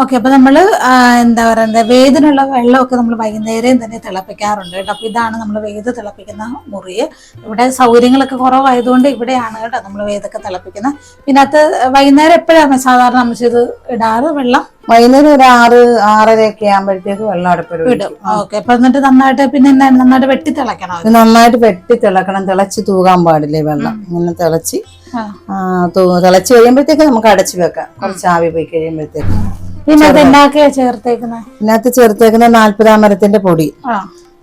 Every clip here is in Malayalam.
ഓക്കെ അപ്പൊ നമ്മൾ എന്താ പറയുന്നത് വേദിനുള്ള വെള്ളമൊക്കെ നമ്മൾ വൈകുന്നേരം തന്നെ തിളപ്പിക്കാറുണ്ട് കേട്ടോ. അപ്പൊ ഇതാണ് നമ്മൾ വേദ തിളപ്പിക്കുന്ന മുറി. ഇവിടെ സൗകര്യങ്ങളൊക്കെ കുറവായതുകൊണ്ട് ഇവിടെയാണ് കേട്ടോ നമ്മൾ വേദൊക്കെ തിളപ്പിക്കുന്നത്. പിന്നെ അത് വൈകുന്നേരം എപ്പോഴാണ് സാധാരണ നമ്മൾ ഇത് ഇടാറ് വെള്ളം? വൈകുന്നേരം ഒരു ആറ് ആറരയൊക്കെ ആകുമ്പോഴത്തേക്ക് വെള്ളം അടുപ്പിടും ഇടും. ഓക്കെ അപ്പൊ എന്നിട്ട് നന്നായിട്ട് പിന്നെ നന്നായിട്ട് വെട്ടി തിളക്കണം നന്നായിട്ട് വെട്ടി തിളക്കണം. തിളച്ച് തൂകാൻ പാടില്ലേ വെള്ളം? ഇങ്ങനെ തിളച്ച്. തിളച്ച് കഴിയുമ്പോഴത്തേക്ക് നമുക്ക് അടച്ചു വെക്കാം. കുറച്ച് ആവി പോയി കഴിയുമ്പോഴത്തേക്ക്. ഇതിനകത്ത് ചേർത്തേക്കുന്ന നാല്പതാമരത്തിന്റെ പൊടി. ആ.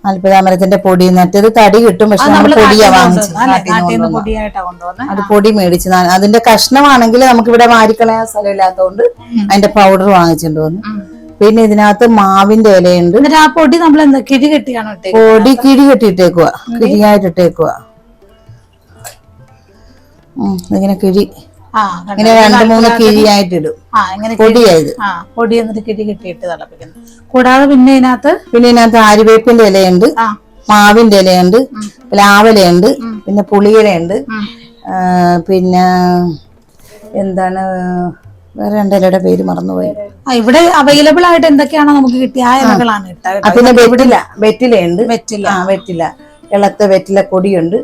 നാല്പതാമരത്തിന്റെ പൊടി മറ്റേത് തടി കിട്ടും പക്ഷെ നമ്മൾ പൊടിയാ വാങ്ങിച്ചത്. അത് പൊടി മേടിച്ച് അതിന്റെ കഷ്ണമാണെങ്കിൽ നമുക്ക് ഇവിടെ മാരിക്കളയാൻ സ്ഥലമില്ലാത്തതുകൊണ്ട് അതിന്റെ പൗഡർ വാങ്ങിച്ചിട്ട് വന്നു. പിന്നെ ഇതിനകത്ത് മാവിന്റെ ഇലയുണ്ട്. ആ പൊടി നമ്മൾ എന്താ കിഴി കെട്ടിയാണോ പൊടി കിഴി കെട്ടിയിട്ടേക്കുക കിഴിയായിട്ട് ഇട്ടേക്കുക ഇങ്ങനെ കിഴി? ഇങ്ങനെ രണ്ട് മൂന്ന് കിഴിയായിട്ട് ഇടും. പൊടിയായത് പൊടി എന്നിട്ട് കിഴി കെട്ടിയിട്ട് തിളപ്പിക്കുന്നു. കൂടാതെ പിന്നെ ഇതിനകത്ത് പിന്നെ ഇതിനകത്ത് ആര്യവേപ്പിന്റെ ഇലയുണ്ട് മാവിന്റെ ഇലയുണ്ട് പ്ലാവിലയുണ്ട് പിന്നെ പുളിയിലയുണ്ട് പിന്നെ എന്താണ് വേറെ രണ്ടിലയുടെ പേര് മറന്നുപോയി. ഇവിടെ അവൈലബിൾ ആയിട്ട് എന്തൊക്കെയാണോ നമുക്ക് കിട്ടിയ? ആ ഇലകളാണ് പിന്നെ വെറ്റില വെറ്റിലയുണ്ട്. വെറ്റില. വെറ്റില. ഇളത്ത വെറ്റില കൊടിയുണ്ട്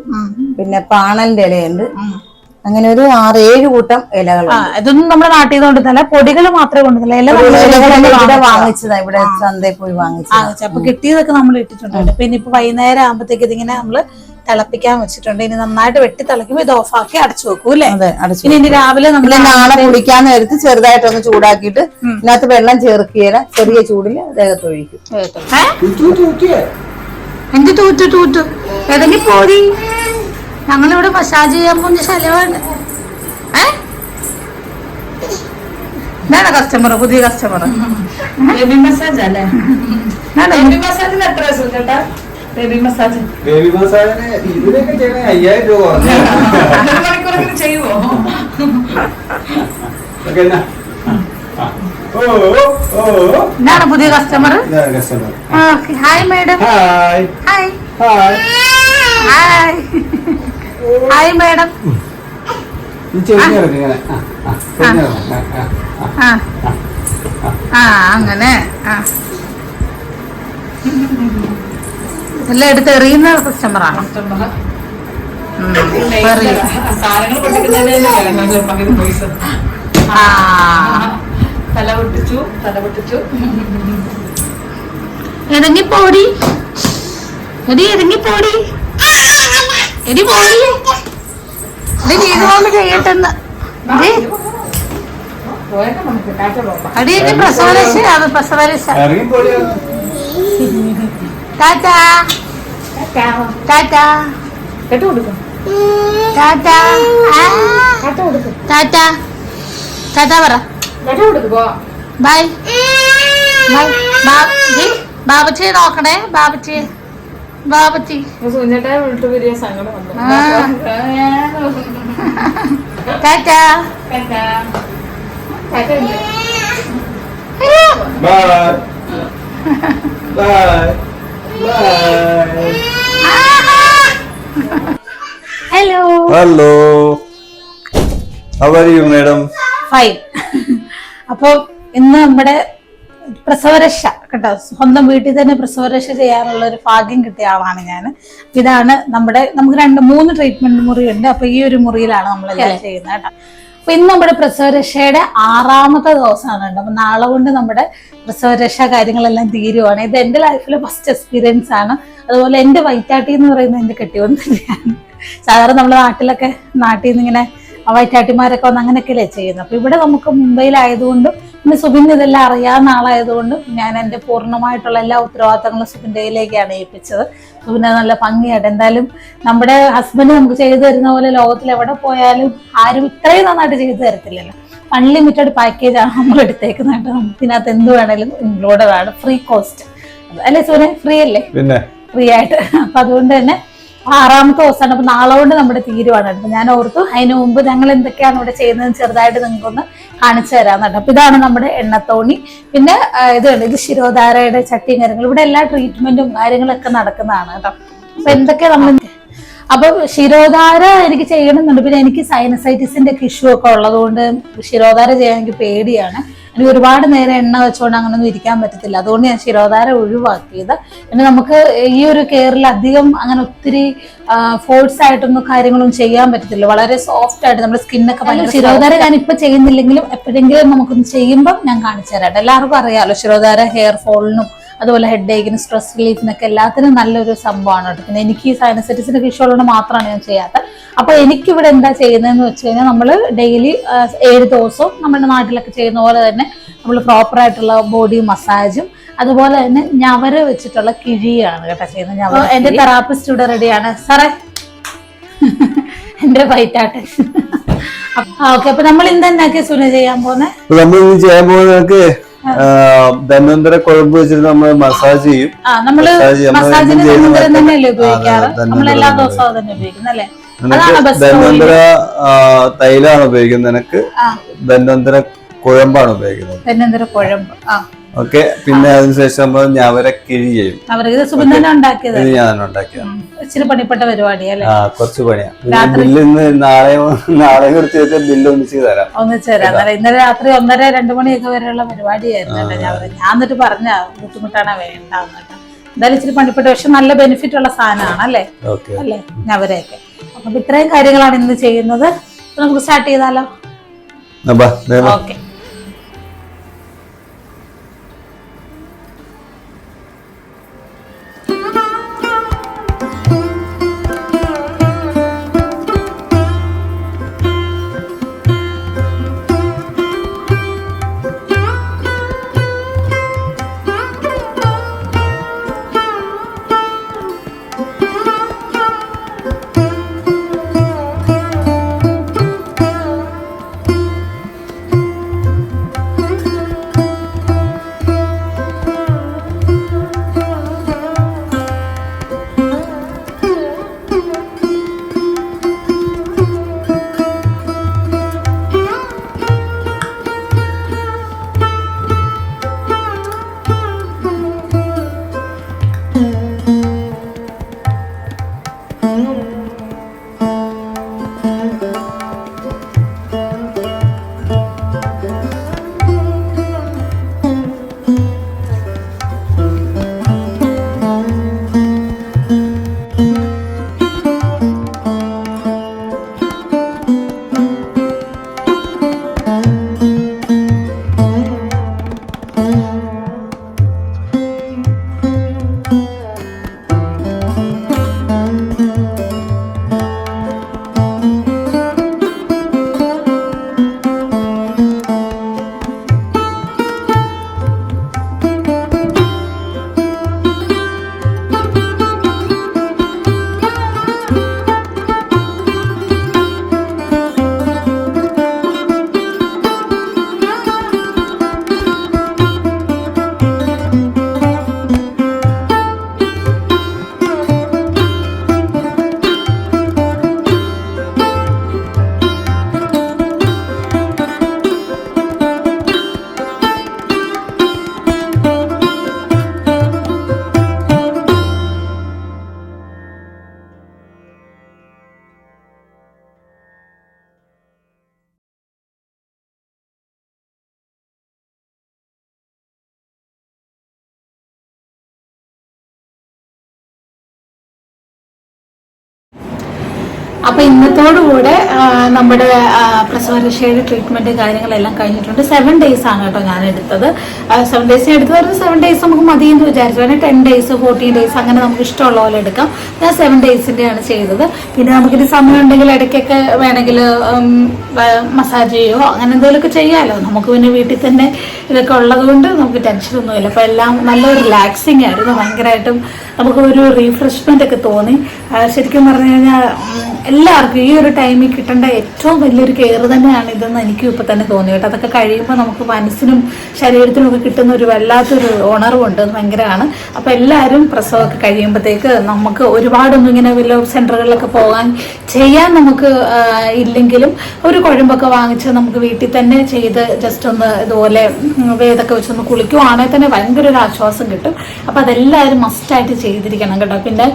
പിന്നെ പാണലിന്റെ ഇലയുണ്ട്. അങ്ങനെ ഒരു ആറ് ഏഴ് കൂട്ടം ഇലകൾ ഇതൊന്നും നമ്മുടെ നാട്ടിൽ നിന്ന് കൊണ്ടുതല്ല പൊടികൾ മാത്രമേ കൊണ്ടുതല്ല ഇല വാങ്ങിച്ചതാ. ഇവിടെ ചന്തയിൽ പോയി വാങ്ങിച്ചത്. വാങ്ങിച്ചു അപ്പൊ കിട്ടിയതൊക്കെ നമ്മൾ ഇട്ടിട്ടുണ്ട് പിന്നെ ഇപ്പൊ വൈകുന്നേരം ആകുമ്പോഴത്തേക്ക് ഇതിങ്ങനെ നമ്മൾ തിളപ്പിക്കാൻ വെച്ചിട്ടുണ്ട്. ഇനി നന്നായിട്ട് വെട്ടി തിളക്കുമ്പോൾ ഇത് ഓഫാക്കി അടച്ചു വെക്കും അല്ലേ? പിന്നെ ഇനി രാവിലെ നമ്മൾ നാളെ കുടിക്കാന്ന് നേരത്ത് ചെറുതായിട്ടൊന്ന് ചൂടാക്കിയിട്ട് ഇതിനകത്ത് വെള്ളം ചേർക്കുകയില്ല. ചെറിയ ചൂടിൽ ദേഹത്ത് ഒഴിക്കും. എന്ത് തൂറ്റു തൂറ്റു ഏതെങ്കിലും പോരി ഞങ്ങളിവിടെ മസാജ് ചെയ്യാൻ പോകുന്ന ശല്യമാണ് ഏ? ഇതാണ് കസ്റ്റമർ പുതിയ കസ്റ്റമർ ബേബി മസാജ് അല്ലേ? ബേബി മസാജിന് എത്ര ദിവസം ചേട്ടാ ബേബി മസാജ് ബേബി മസാജിന് ഇതിനൊക്കെ ചെയ്യണേ അയ്യായിരം രൂപ മണിക്കൂറെങ്കിലും ഓ ഇതാണ് പുതിയ customer. Hi madam hi hi hi hi madam. ആ, അങ്ങനെ. ആ. എല്ലാം എടുത്ത് എറിയുന്ന കസ്റ്റമറാണ് ഇറങ്ങിപ്പോടി തല പൊട്ടിച്ചു തല പൊട്ടിച്ചു. ഇറങ്ങി പോടി എടി ഇറങ്ങി പോടി എടി പ്രസവരക്ഷ ടാറ്റാ. ടാറ്റാ. ടാറ്റാ. ആ. കെട്ട് കൊടുക്കും. ടാറ്റാ. ടാറ്റാ പറ. ബൈ. ബൈ. ബാബി ബാബച്ചി നോക്കണേ ബാബച്ചി ബാബച്ചി സുഞ്ഞിട്ടെ വിട്ടു പിരിയ സങ്കടം വന്നു. Tata. Hello. Hello. How are you madam fine. അപ്പോ ഇന്ന് നമ്മുടെ പ്രസവരക്ഷ കേട്ടോ. സ്വന്തം വീട്ടിൽ തന്നെ പ്രസവരക്ഷ ചെയ്യാനുള്ള ഒരു ഭാഗ്യം കിട്ടിയ ആളാണ് ഞാൻ. ഇതാണ് നമ്മുടെ നമുക്ക് രണ്ട് മൂന്ന് ട്രീറ്റ്മെന്റ് മുറിയുണ്ട്. അപ്പൊ ഈ ഒരു മുറിയിലാണ് നമ്മളെല്ലാം ചെയ്യുന്നത് കേട്ടോ. അപ്പൊ ഇന്ന് നമ്മുടെ പ്രസവരക്ഷയുടെ ആറാമത്തെ ദിവസമാണ് കേട്ടോ. അപ്പൊ നാളെ കൊണ്ട് നമ്മുടെ പ്രസവരക്ഷ കാര്യങ്ങളെല്ലാം തീരുവാണ്. ഇത് എന്റെ ലൈഫിലെ ഫസ്റ്റ് എക്സ്പീരിയൻസ് ആണ്. അതുപോലെ എന്റെ വൈറ്റാട്ടി എന്ന് പറയുന്നത് എന്റെ കെട്ടിയോൻ തന്നെയാണ്. സാധാരണ നമ്മുടെ നാട്ടിലൊക്കെ നാട്ടിൽ നിന്ന് ഇങ്ങനെ വൈറ്റാട്ടിമാരൊക്കെ വന്ന് അങ്ങനെയൊക്കെയല്ലേ ചെയ്യുന്നത്. അപ്പൊ ഇവിടെ നമുക്ക് മുംബൈയിലായതുകൊണ്ടും പിന്നെ സുബിൻ ഇതെല്ലാം അറിയാവുന്ന ആളായതുകൊണ്ട് ഞാൻ എന്റെ പൂർണമായിട്ടുള്ള എല്ലാ ഉത്തരവാദിത്തങ്ങളും സുബിന്റെ കയ്യിലേക്കാണ് ഏൽപ്പിച്ചത്. സുബിന് നല്ല ഭംഗിയായിട്ട് എന്തായാലും നമ്മുടെ ഹസ്ബൻഡ് നമുക്ക് ചെയ്തു തരുന്ന പോലെ ലോകത്തിൽ എവിടെ പോയാലും ആരും ഇത്രയും നന്നായിട്ട് ചെയ്തു തരത്തില്ലല്ലോ. അൺലിമിറ്റഡ് ആണ് നമ്മൾ എടുത്തേക്കുന്നത് നമുക്ക് ഇതിനകത്ത് എന്ത് വേണേലും ഇൻക്ലൂഡഡ് ആണ്. ഫ്രീ കോസ്റ്റ് അല്ലേ സുബിനെ? ഫ്രീ അല്ലേ? പിന്നെ? ഫ്രീ ആയിട്ട്. അപ്പൊ അതുകൊണ്ട് തന്നെ ആറാമത്തെ ദിവസമാണ് അപ്പൊ നാളെ കൊണ്ട് നമ്മുടെ തീരുവാണ് കേട്ടോ. ഞാൻ ഓർത്തു അതിന് മുമ്പ് ഞങ്ങൾ എന്തൊക്കെയാണ് ഇവിടെ ചെയ്യുന്നത് ചെറുതായിട്ട് നിങ്ങൾക്കൊന്ന് കാണിച്ചു തരാൻ കേട്ടോ. അപ്പൊ ഇതാണ് നമ്മുടെ എണ്ണത്തോണി. പിന്നെ ഇതുണ്ട് ഇത് ശിരോധാരയുടെ ചട്ടിയും കാര്യങ്ങളും. ഇവിടെ എല്ലാ ട്രീറ്റ്മെന്റും കാര്യങ്ങളൊക്കെ നടക്കുന്നതാണ് കേട്ടോ. അപ്പൊ എന്തൊക്കെ നമ്മൾ അപ്പൊ ശിരോധാര എനിക്ക് ചെയ്യണമെന്നുണ്ട്. പിന്നെ എനിക്ക് സൈനസൈറ്റിസിന്റെ ഒക്കെ ഇഷ്യൂ ഒക്കെ ഉള്ളതുകൊണ്ട് ശിരോധാര ചെയ്യാൻ എനിക്ക് പേടിയാണ്. എനിക്ക് ഒരുപാട് നേരം എണ്ണ വെച്ചുകൊണ്ട് അങ്ങനൊന്നും ഇരിക്കാൻ പറ്റത്തില്ല. അതുകൊണ്ട് ഞാൻ ശിരോധാര ഒഴിവാക്കിയത്. പിന്നെ നമുക്ക് ഈ ഒരു കെയറിൽ അധികം അങ്ങനെ ഒത്തിരി ഫോഴ്സ് ആയിട്ടൊന്നും കാര്യങ്ങളൊന്നും ചെയ്യാൻ പറ്റത്തില്ല. വളരെ സോഫ്റ്റ് ആയിട്ട് നമ്മുടെ സ്കിന്നൊക്കെ ഭയങ്കര ശിരോധാര ഞാൻ ഇപ്പൊ ചെയ്യുന്നില്ലെങ്കിലും എപ്പോഴെങ്കിലും നമുക്കൊന്ന് ചെയ്യുമ്പോൾ ഞാൻ കാണിച്ചു തരാം. എല്ലാവർക്കും അറിയാലോ ശിരോധാര ഹെയർ ഫോളിനും അതുപോലെ ഹെഡ് ഏക്കിന് സ്ട്രെസ് റിലീഫിനൊക്കെ എല്ലാത്തിനും നല്ലൊരു സംഭവമാണ് കേട്ടോ. പിന്നെ എനിക്ക് ഈ സൈനസൈറ്റിസിന്റെ വിഷയമുള്ളത് മാത്രമാണ് ഞാൻ ചെയ്യാത്തത്. അപ്പൊ എനിക്കിവിടെ എന്താ ചെയ്യുന്നതെന്ന് വെച്ച് കഴിഞ്ഞാൽ നമ്മൾ ഡെയിലി ഏഴ് ദിവസവും നമ്മുടെ നാട്ടിലൊക്കെ ചെയ്യുന്ന പോലെ തന്നെ നമ്മൾ പ്രോപ്പർ ആയിട്ടുള്ള ബോഡി മസാജും അതുപോലെ തന്നെ ഞവര വെച്ചിട്ടുള്ള കിഴിയാണ് കേട്ടോ ചെയ്യുന്നത്. ഞവർ എന്റെ തെറാപ്പിസ്റ്റ് ഇവിടെ റെഡിയാണ് സാറേ എന്റെ വൈറ്റാട്ടെ. ഓക്കെ അപ്പൊ നമ്മൾ ഇന്ന് എന്നാക്കിയ സുന ചെയ്യാൻ പോകുന്നത് നമ്മൾ ചെയ്യാൻ പോകുന്നത് ധന്വന്തര കുഴമ്പ് വെച്ചിട്ട് നമ്മൾ മസാജ് ചെയ്യും. നിനക്ക് ധന്വന്തര തൈലാണ് ഉപയോഗിക്കുന്നത്. നിനക്ക് ആ. ധന്വന്തര കുഴമ്പാണ് ഉപയോഗിക്കുന്നത്. കുഴമ്പ്. ആ. ഓക്കെ പിന്നെ അതിനുശേഷം നമ്മൾ ഞാവരെ കിഴി ചെയ്യും. അവർക്ക് ഉണ്ടാക്കിയത്. ഇത് ഞാൻ ഉണ്ടാക്കിയ ഇച്ചിരി പണിപ്പെട്ട പരിപാടിയല്ലേ ആ കുറച്ച് പണിയാ. ബില്ല് ഇന്ന് നാളെ നാളെ കുറിച്ച് വെച്ചാൽ ബില്ല് ഒന്നിച്ച് തരാം. ഒന്നിച്ച് തരാം. അന്നേരം ഇന്നലെ രാത്രി ഒന്നര രണ്ടു മണിയൊക്കെ വരെയുള്ള പരിപാടിയായിരുന്നു ഞാൻ ഞാൻ എന്നിട്ട് പറഞ്ഞ ബുദ്ധിമുട്ടാണ് വേണ്ട എന്നിട്ട് എന്തായാലും ഇച്ചിരി പണിപ്പെട്ട. പക്ഷെ നല്ല ബെനിഫിറ്റ് ഉള്ള സാധനമാണ് അല്ലേ? അല്ലേ? ഞവരെയൊക്കെ. അപ്പൊ ഇത്രയും കാര്യങ്ങളാണ് ഇന്ന് ചെയ്യുന്നത്. നമുക്ക് സ്റ്റാർട്ട് ചെയ്താലോ? ഓക്കെ. അപ്പൊ ഇന്നത്തോടുകൂടെ നമ്മുടെ പ്രസവരക്ഷയുടെ ട്രീറ്റ്മെന്റ് കാര്യങ്ങളെല്ലാം കഴിഞ്ഞിട്ടുണ്ട്. സെവൻ ഡേയ്സ് ആണ് കേട്ടോ ഞാൻ എടുത്തത് സെവൻ ഡേയ്സ് എടുത്തു പറഞ്ഞ സെവൻ ഡേയ്സ് നമുക്ക് മതി എന്ന് വിചാരിച്ചു. വേണേൽ ടെൻ ഡേയ്സ് ഫോർട്ടീൻ ഡേയ്സ് അങ്ങനെ നമുക്ക് ഇഷ്ടമുള്ള പോലെ എടുക്കാം. ഞാൻ സെവൻ ഡേയ്സിന്റെയാണ് ചെയ്തത്. പിന്നെ നമുക്കിത് സമയം ഉണ്ടെങ്കിൽ ഇടയ്ക്കൊക്കെ വേണമെങ്കിൽ മസാജ് ചെയ്യുമോ അങ്ങനെ എന്തെങ്കിലുമൊക്കെ ചെയ്യാമല്ലോ നമുക്ക് പിന്നെ വീട്ടിൽ തന്നെ ഇതൊക്കെ ഉള്ളത് കൊണ്ട് നമുക്ക് ടെൻഷനൊന്നുമില്ല അപ്പോൾ എല്ലാം നല്ല റിലാക്സിങ് ആയിരുന്നു. ഭയങ്കരമായിട്ടും നമുക്ക് ഒരു റീഫ്രഷ്മെന്റ് ഒക്കെ തോന്നി. ശരിക്കും പറഞ്ഞു കഴിഞ്ഞാൽ എല്ലാവർക്കും ഈ ഒരു ടൈമിൽ കിട്ടേണ്ട ഏറ്റവും വലിയൊരു കെയർ തന്നെയാണ് ഇതെന്ന് എനിക്ക് ഇപ്പൊ തന്നെ തോന്നി കേട്ടോ. അതൊക്കെ കഴിയുമ്പോൾ നമുക്ക് മനസ്സിനും ശരീരത്തിനും ഒക്കെ കിട്ടുന്ന ഒരു വല്ലാത്തൊരു ഉണർവുണ്ട്. ഭയങ്കരമാണ്. അപ്പൊ എല്ലാവരും പ്രസവമൊക്കെ കഴിയുമ്പോഴത്തേക്ക് നമുക്ക് ഒരുപാടൊന്നും ഇങ്ങനെ വല്ല സെന്ററുകളിലൊക്കെ പോകാൻ ചെയ്യാൻ നമുക്ക് ഇല്ലെങ്കിലും ഒരു കുഴമ്പൊക്കെ വാങ്ങിച്ച് നമുക്ക് വീട്ടിൽ തന്നെ ചെയ്ത് ജസ്റ്റ് ഒന്ന് ഇതുപോലെ വേദൊക്കെ വെച്ചൊന്ന് കുളിക്കുവാണെങ്കിൽ തന്നെ ഭയങ്കര ഒരു ആശ്വാസം കിട്ടും. അപ്പൊ അതെല്ലാവരും മസ്റ്റായിട്ട് ചെയ്തിരിക്കണം കേട്ടോ. പിന്നെ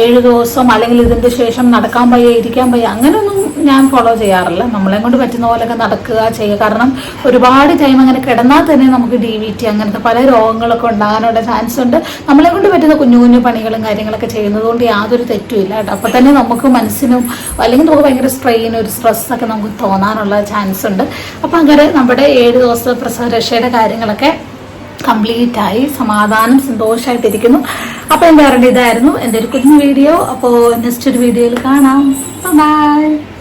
ഏഴ് ദിവസം അല്ലെങ്കിൽ ഇതിന്റെ ശേഷം നടക്കാൻ വയ്യ ഇരിക്കാൻ വയ്യ. അങ്ങനെയൊന്നും ഞാൻ ഫോളോ ചെയ്യാറില്ല. നമ്മളെ കൊണ്ട് പറ്റുന്ന പോലെയൊക്കെ നടക്കുക ചെയ്യുക. കാരണം ഒരുപാട് ടൈം അങ്ങനെ കിടന്നാൽ തന്നെ നമുക്ക് ഡി വി ടി അങ്ങനത്തെ പല രോഗങ്ങളൊക്കെ ഉണ്ടാകാനുള്ള ചാൻസ് ഉണ്ട്. നമ്മളെ കൊണ്ട് പറ്റുന്ന കുഞ്ഞു കുഞ്ഞു പണികളും കാര്യങ്ങളൊക്കെ ചെയ്യുന്നതുകൊണ്ട് യാതൊരു തെറ്റുമില്ല കേട്ടോ. അപ്പം തന്നെ നമുക്ക് മനസ്സിനും അല്ലെങ്കിൽ നമുക്ക് ഭയങ്കര സ്ട്രെയിൻ ഒരു സ്ട്രെസ്സൊക്കെ നമുക്ക് തോന്നാനുള്ള ചാൻസ് ഉണ്ട്. അപ്പം അങ്ങനെ നമ്മുടെ ഏഴ് ദിവസത്തെ പ്രസവരക്ഷയുടെ കാര്യങ്ങളൊക്കെ കംപ്ലീറ്റ് ആയി സമാധാനം സന്തോഷമായിട്ടിരിക്കുന്നു അപ്പൊ എന്താ പറയുക ഇതായിരുന്നു എന്റെ ഒരു കുഞ്ഞു വീഡിയോ. അപ്പോൾ നെക്സ്റ്റ് ഒരു വീഡിയോയിൽ കാണാം. ബൈ